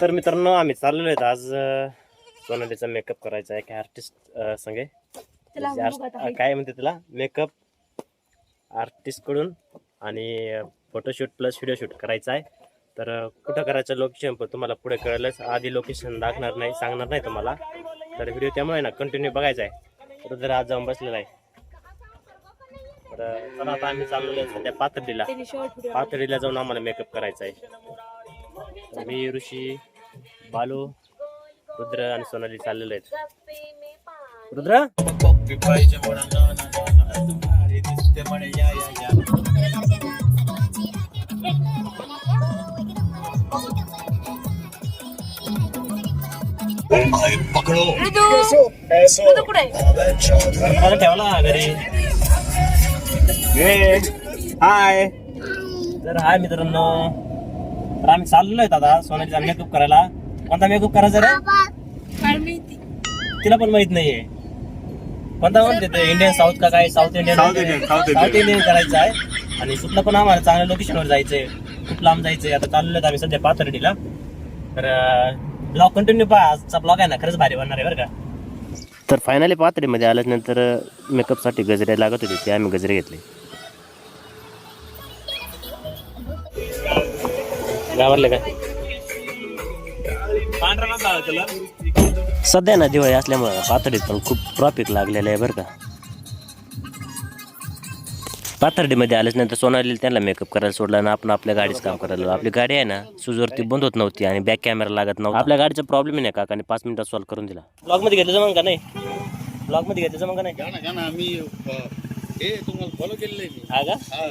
तर मित्रांनो आम्ही चाललेलो आहेत. आज सोनालीचा मेकअप करायचा आहे. काय आर्टिस्ट संगे. म्हणजे काय म्हणते त्याला? मेकअप आर्टिस्टकडून आणि फोटोशूट प्लस व्हिडिओ शूट करायचा आहे. तर कुठं करायचं लोकेशन पण तुम्हाला पुढे कळलंच. आधी लोकेशन दाखवणार नाही सांगणार नाही तुम्हाला. तर व्हिडिओ त्यामुळे ना कंटिन्यू बघायचा आहे. रुद्र आज जाऊन बसलेला आहे. तर आता आम्ही चाललेलो आहे सध्या पाथर्डीला. पाथर्डीला जाऊन आम्हाला मेकअप करायचा आहे. तर मी ऋषी बालू रुद्र आणि सोनाली चाललेलो आहेत. रुद्र? ठेवला घरी. हाय तर हाय मित्रांनो. तर आम्ही चाललोय आता सोनालीचा मेकअप करायला. कोणता मेकअप करायचा रे? तिला पण माहीत नाहीये. कोणता म्हणते ते? इंडियन साऊथ का काय? South Indian South Indian, South Indian. South Indian करायचं आहे. आणि सुटलं पण आम्हाला चांगल्या लोकेशनवर जायचंय. खूप लांब जायचंय. आता चाललोय आम्ही सध्या पाथर्डीला. तर ब्लॉग कंटिन्यू पहा. आजचा ब्लॉग आहे ना खरंच भारी बनणार आहे बरं का? तर फायनली पाथर्डीमध्ये आल्यानंतर मेकअपसाठी गजरे लागत होते ते आम्ही गजरे घेतले. गावातले काय सध्या ना दिवाळी असल्यामुळे पाथर्डीत पण खूप ट्रॉफिक लागलेलं आहे बरं का. पाथर्डीमध्ये आल्याच नंतर सोनाली त्यांना मेकअप करायला सोडला आणि आपण आपल्या गाडीचं काम करायला लागलो. आपली गाडी आहे ना सुजवरती बंद होत नव्हती आणि बॅक कॅमेरा लागत नव्हता. आपल्या गाडीचा प्रॉब्लेम नाही काकाने पाच मिनिटात सॉल्व्ह करून दिला. ब्लॉगमध्ये घेतलं जमंग का नाही? ब्लॉगमध्ये घेतलं जमंग का नाही? घ्या ना घ्या ना मी अ, हे तुम्हाला फॉलो केलेलं आहे मी. हा का? हा.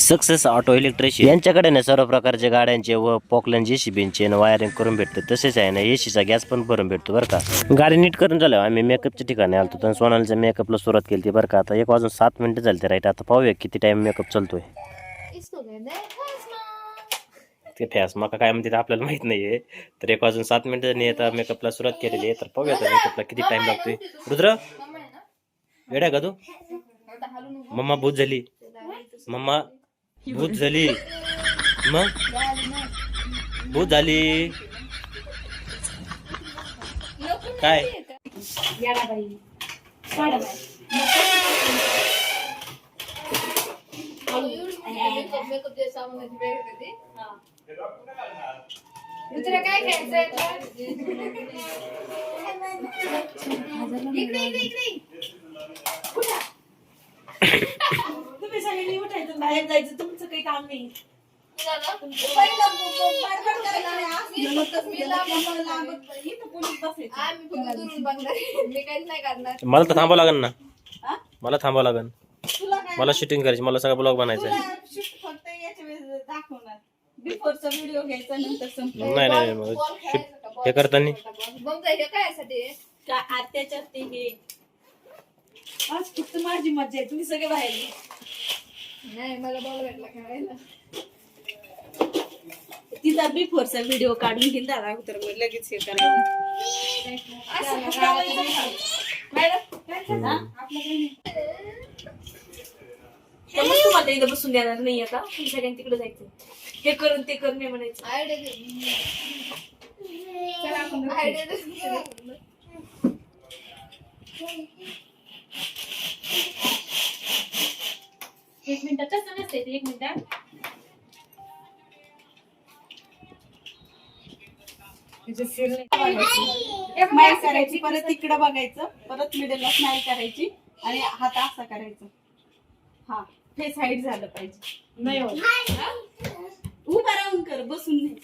सक्सेस ऑटो इलेक्ट्रिशियन यांच्याकडे ना सर्व प्रकारचे गाड्यांचे व पॉकलन जेसीबींचे वायरिंग करून भेटते. तसेच आहे ना एसीचा गॅस पण भरून भेटतो बरं का. गाडी नीट करून झालं आम्ही मेकअपच्या ठिकाणी आलतो. तर सोनालीच्या मेकअपला सुरुवात केली बरं का. आता एक वाजून सात मिनिटं झाली राईट. आता पाहूया किती टाइम मेकअप चालतोय. ते फॅस मका काय म्हणते आपल्याला माहीत नाहीये. तर एक वाजून सात मिनिटांनी आता मेकअपला सुरुवात केलेली आहे. तर पाहूया आता मेकअपला किती टाइम लागतोय. रुद्र? वेडा का तू? मम्मा भूत झाली. मम्मा भूत झाली. मग? भूत झाली. काय? दुसरं काय घ्यायचंय इकडे इकडे इकडे तुम्ही सगळ्यांनी उठायचं बाहेर जायचं तुमचं काही काम नाही. आम्ही फक्त दुरून बघणार मी काहीच नाही करणार. मला तर थांबावं लागेल ना. हा? मला थांबावं लागेल. मला शूटिंग करायची मला सगळा ब्लॉग बनायचा आहे. तुला shoot फक्त याच्या वेळेस दाखवणार. बिफोरचा व्हिडिओ घ्यायचा नंतर संपलं. नाही नाही हे करताना. मग हे काय साठी का आत्याच्या ते हे. आज फक्त माझी मज्जा आहे. तुम्ही सगळे बाहेर. नाही मला बॉल भेटला खेळायला तिचा बिफोरचा व्हिडिओ काढून घेईल दादा अगोदर मग लगेच हे करायचं. तुम्हाला इथं बसून देणार नाही आता. तुम्ही सगळ्यांनी तिकडे जायचं. हे करून ते करून म्हणायचं. आयडिया एक मिनिट कसं नसते एक मिनिट. करायची परत इकडे बघायचं परत मिडलला स्माइल करायची आणि हात असा करायचा. हा फेस हाईट झालं पाहिजे. नाही उभा राहून कर बसून नाही.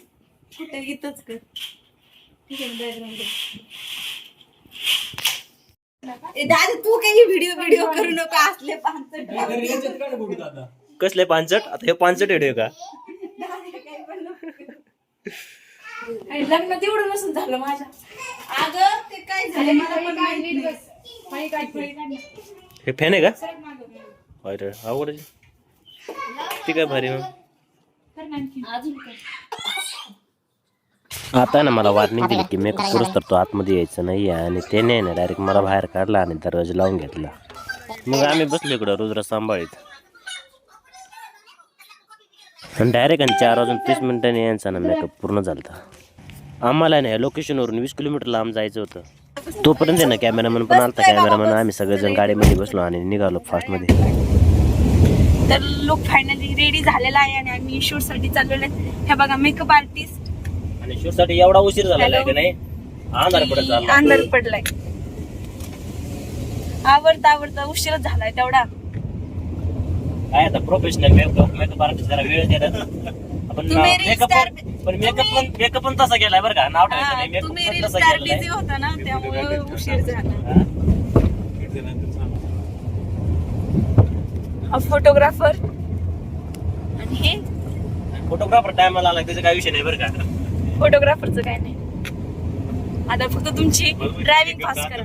कुठे इथंच कर. ठीक आहे बॅकग्राऊंड दादा तू काही व्हिडिओ व्हिडिओ करू नको असले पाच कसले पांचट आता हे पांचट व्हिडिओ का? लग्न तेवढं नसून झालं माझ्या. अगं ते काय झालं? मला पण माहीत नाही. हे फॅन आहे का? अरे आवड ती काय भारी मग. अजून काय आता ना मला वॉर्निंग दिली की मेकअप करूच तर तो आतमध्ये यायचं नाही आहे आणि त्याने ना डायरेक्ट मला बाहेर काढला आणि दरवाजा लावून घेतला. मग आम्ही बसलो इकडं रुद्र सांभाळीत. आणि डायरेक्ट आणि चार वाजून तीस मिनिटांनी यांचा ना मेकअप पूर्ण झाला आम्हाला नाही लोकेशनवरून वीस किलोमीटर लांब जायचं होतं. तोपर्यंत आहे ना कॅमेरामन पण आलता. कॅमेरामन आम्ही सगळेजण गाडीमध्ये बसलो आणि निघालो फास्टमध्ये तर लुक फायनली रेडी झालेला आहे आणि आम्ही शूटसाठी चाललेलो आहे हे बघा मेकअप आर्टिस्ट आणि शूटसाठी एवढा उशीर झालेला आहे की नाही? अंधार पडत चालला. अंधार पडलाय. आवडता आवडता उशीरच झालाय तेवढा. काय आता प्रोफेशनल मेकअप मेकअप आर्टिस्ट जरा वेळ देतात. आपण तुम्ही मेकअप पण मेकअप पण मेकअप पण तसा केलाय बरं का? नाव ठेवायचं नाही. तुम्ही मेकअप रील पण तसा स्टार केलाय बिझी होता ना त्यामुळे उशीर झाला. हा. हा फोटोग्राफर आणि हे? फोटोग्राफर टायमाला आला त्याचा काय विषय नाही बरं का. फोटोग्राफरचं काय नाही. आता फक्त तुमची ड्रायव्हिंग फास्ट करा.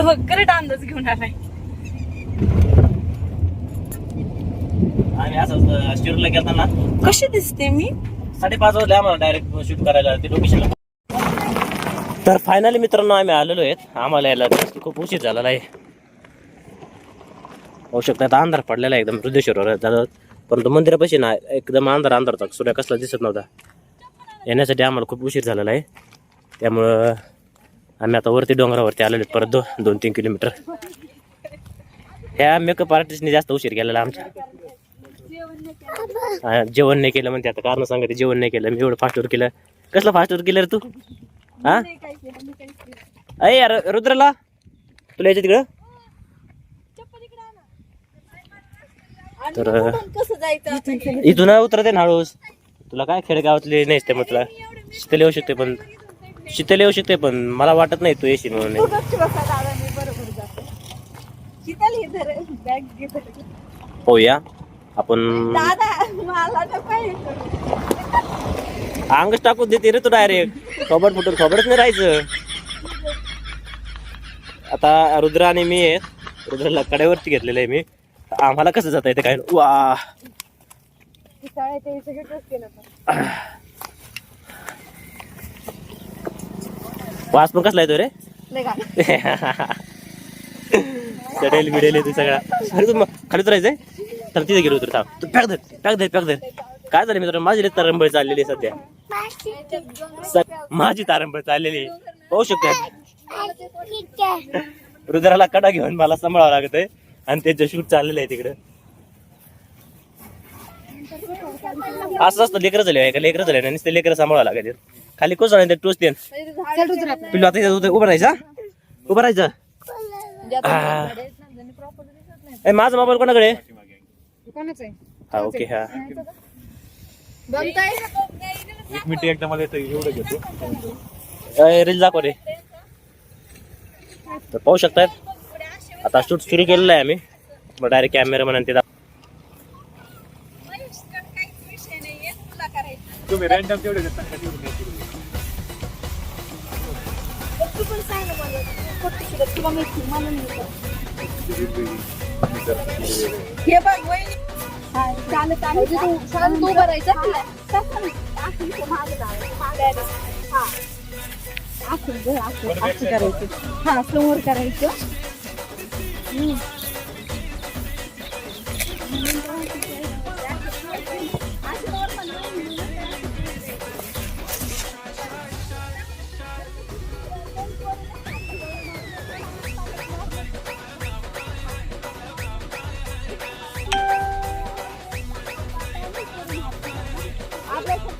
हो, करेक्ट अंदाज घेऊन आलाय. आम्ही असं शिरूरला गेलता ना कशी दिसते मी? साडेपाच वाजले आम्हाला डायरेक्ट शूट करायला ते लोकेशनला तर फायनली मित्रांनो आम्ही आलेलो आहेत. आम्हाला यायला खूप उशीर झालेला आहे. होऊ शकतं आता अंधार पडलेला आहे एकदम हृदयश्वरवर झालं परंतु मंदिरापाशी ना एकदम अंधार अंधार होता सूर्य कसला दिसत नव्हता. येण्यासाठी आम्हाला खूप उशीर झालेला आहे. त्यामुळं आम्ही आता वरती डोंगरावरती आलेलो परत दो दोन तीन किलोमीटर. ह्या मेकअप आर्टिस्टने जास्त उशीर केलेला आमच्या. जेवण नाही केलं म्हणते आता कारण सांगते जेवण नाही केलं मी एवढं फास्टवर केलं. कसलं फास्टवर केलं रे तू? हा? अय यार रुद्रला? तुला यायचं तिकडं? तर कसं जायचं इथून उतरते ना हळूच. तुला काय खेडेगावातले नाहीस ते मग तुला शीतल येऊ शकते पण शीतल येऊ शकते पण मला वाटत नाही तू येशील म्हणून. हे. पाहूया आपण अंगच टाकून देते रे तू डायरेक्ट. खबर फुटून खबरच नाही राहायचं. आता रुद्र आणि मी आहेत. रुद्रला कड्यावरती घेतलेलं आहे मी. आम्हाला कसं जाता येते काय? वा. वास पण कसला येतो रे. चढेल बिडेल येते सगळा. अरे तू मग खाली उतरायचंय तर तिथे गेलो उतर थांब. तू पॅक धर पॅक धर पॅक धर. काय झालं मित्र माझी तारंबळ चाललेली आहे सध्या. स- माझी तारंबळ चाललेली आहे. पाहू शकतो. रुद्राला कडा घेऊन मला सांभाळावं लागत आहे आणि त्याचं शूट चाललेलं आहे तिकडे असं असतं लेकरं झाले का लेकरं झाले नुसते लेकरं सांभाळावं लागत खाली कोसळ ते टोच देन चल उतर आपण. पिल्लू आता इथं उभं- उभं राहायचं? उभं राहायचं नाही. माझा मोबाईल कोणाकडे आहे? कोणाचं आहे? हा ओके हा? एक मिनिट एकदा मला एवढं घेतो रील दाखव रे तर पाहू शकतात आता शूट सुरू केलेलं आहे आम्ही मग डायरेक्ट कॅमेरामॅन आणि ते? हे बघ वहिनी चालत आहे. हा. करायचं हा समोर करायचं.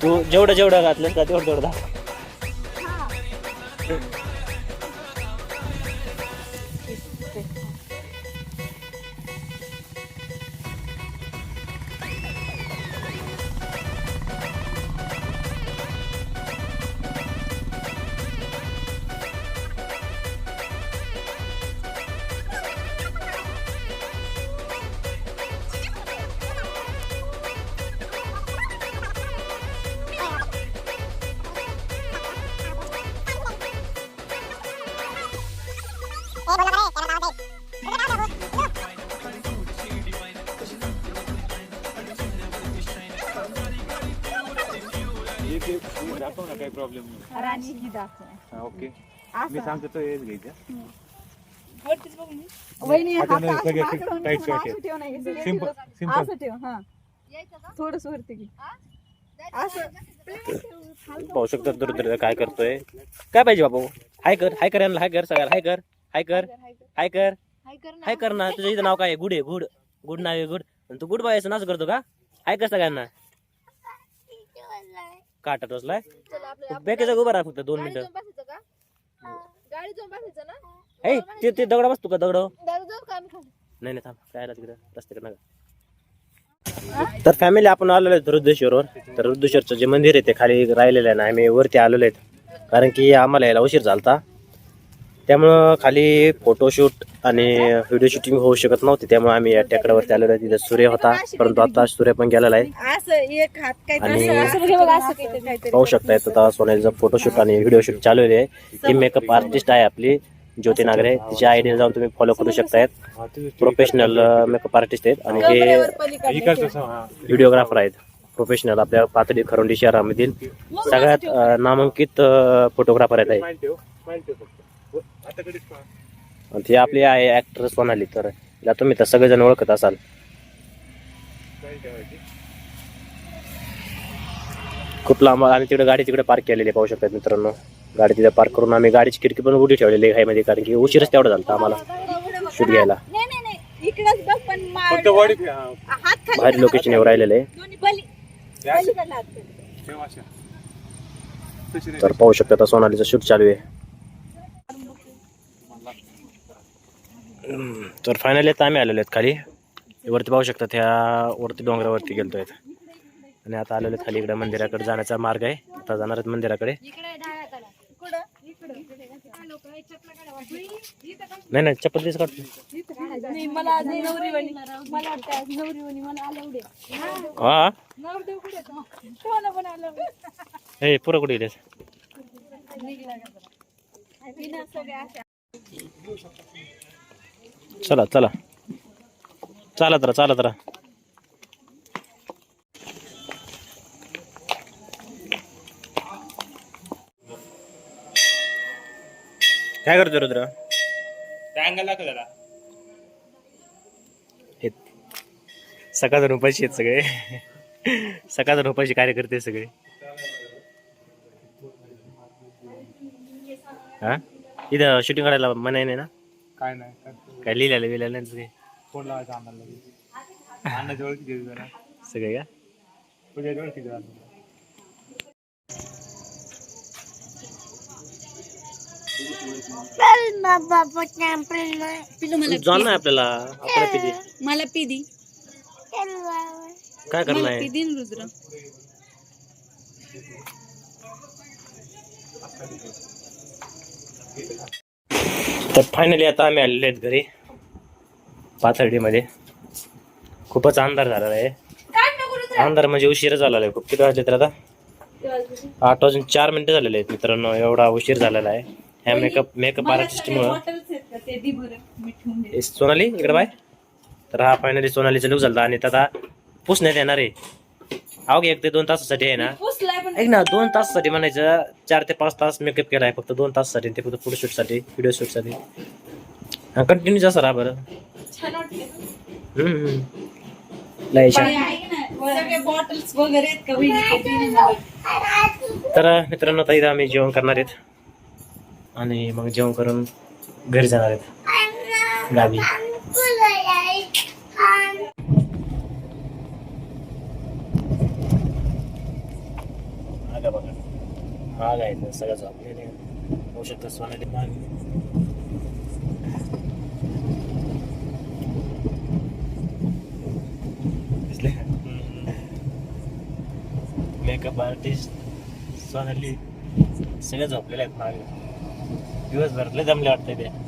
तू जेवढं जेवढं घातलं का तेवढं तेवढं प्रॉब्लेम नाही. राणी ही दाखव हा, ओके. मी असं सांगतो तो हेच घ्यायचं. वरतीच बघ मी. वहिनी आता हात नाही, असं सगळे मागं ठेवून tight ठेवून shirt असं ठेव नाही असं सिंपल ठेव. सिंपल असं ठेव हा. थोडस वरती घे. असं. पाहू शकता दुर्दैव काय करतोय. काय पाहिजे बाबू? हाय कर हाय कर यांना हाय कर सगळ्याला हाय कर हाय कर हाय कर हाय कर. ना. तुझं इथं नाव काय आहे? गुड आहे गुड गुड नाव आहे गुड आणि तू गुड बायचं नाच करतो का? हाय कर सगळ्यांना. काटा टोचलाय बॅकेचा उभा राहा फक्त दोन मिनिटं. गाडी जाऊन बसायचं ना? ए ते ते दगडा बसतो का? दगड दारू जाऊ नाही नाही थांब. काय आला तिकडे रस्त्याकडे नका. तर फॅमिली आपण आलेलो आहेत रुद्रेश्वरवर. तर रुद्रेश्वरचं जे मंदिर आहे ते खाली राहिलेलं आहे ना आम्ही वरती आलेलो आहेत. कारण की आम्हाला यायला उशीर झालता. त्यामुळं खाली फोटोशूट आणि व्हिडिओ शूटिंग होऊ शकत नव्हती त्यामुळे आम्ही या टेकडावरती आलेलो आहे. तिथे सूर्य होता परंतु आता सूर्य पण गेलेला आहे. असं एक हात काय आणि असं बघ, हे बघ, असं काहीतरी. पाहू शकता आता सोन्याचं फोटोशूट आणि व्हिडिओ शूट चालू आहे. ती मेकअप आर्टिस्ट आहे आपली ज्योती नागरे. तिच्या आयडीने जाऊन तुम्ही फॉलो करू शकतायत. प्रोफेशनल मेकअप आर्टिस्ट आहेत आणि हे हा. व्हिडिओग्राफर आहेत. प्रोफेशनल आपल्या पातळी खरोंडी शहरामधील सगळ्यात नामांकित फोटोग्राफर आहेत आणि ती आपली आहे ऍक्टर सोनाली तर. तिला तुम्ही तर सगळेजण ओळखत असाल. खूप लांब आणि तिकडे गाडी तिकडे पार्क केलेली आहे, पाहू शकतात मित्रांनो. गाडी तिथे पार्क करून आम्ही गाडीची खिडकी पण उडी ठेवलेली आहे मध्ये कारण की उशीरच तेवढा झाला आम्हाला शूट घ्यायला. नाही नाही नाही. इकडंच बघ पण मा- फक्त बॉडी ठेव हा. हात खाली बाहेर लोकेशन येऊ राहिलेलं. आहे. तर पाहू शकता सोनालीचं शूट चालू आहे. तर फायनली आता आम्ही आलेलो आहेत खाली. वरती पाहू शकता त्या वरती डोंगरावरती गेलतो आहेत. आणि आता आलेलो आहेत खाली इकडे मंदिराकडे जाण्याचा मार्ग आहे. आता जाणार आहेत मंदिराकडे. नाही नाही चप्पल दिस काढतो हा? हे पुरं कुठे गेले चला चला चालत राहा चालत राहा काय करतो रुद्र हे सकाळ उपाशी आहेत सगळे सकाळ उपाशी कार्यकर्ते आहेत सगळे हा इथं शूटिंग काढायला मनाई नाही ना काय नाही काय- काय लिहिलेलं नाही सगळे फोन लावायचा लगेच. अन्नाची ओळखी देऊ जरा. सगळे का? तुझ्या ओळखी देऊ जाण नाही आपल्याला आपल्याला पिदी मला पिदी काय करणार आहे? न रुद्र. तर फायनली आता आम्ही आलेले आहेत घरी. पाथर्डीमध्ये. खूपच अंधार झालेला आहे. अंधार म्हणजे उशीर झालेला आहे. खूप किती वाजले तर आता? आठ वाजून चार मिनिटं झालेले आहेत मित्रांनो. एवढा उशीर झालेला आहे. ह्या मेकअप मेकअप आर्टिस्टमुळं सोनाली इकडे बाय. तर हा फायनली सोनालीचा लुक झाला आणि आता पुसण्यात येणार आहे. अहो एक ते दोन तासासाठी आहे ना. पुसलाय पण ऐक ना दोन तासासाठी म्हणायचं चार ते पाच तास मेकअप केला आहे फक्त दोन तासासाठी ते फक्त फोटो साठी व्हिडिओ शूटसाठी कंटिन्यू असं राहा बरं. हम्म. लय छान. बॉटल्स वगैरे. तर मित्रांनो आता इथं आम्ही जेवण करणार आहेत. आणि मग जेवण करून घरी जाणार आहेत. गावी मागं बघा माग आहे ना सगळं झोपलेले शकतं सोनाली दिसले मेकअप आर्टिस्ट सोनाली सगळे झोपलेले आहेत मागे. दिवसभर लय जमले वाटतं ते.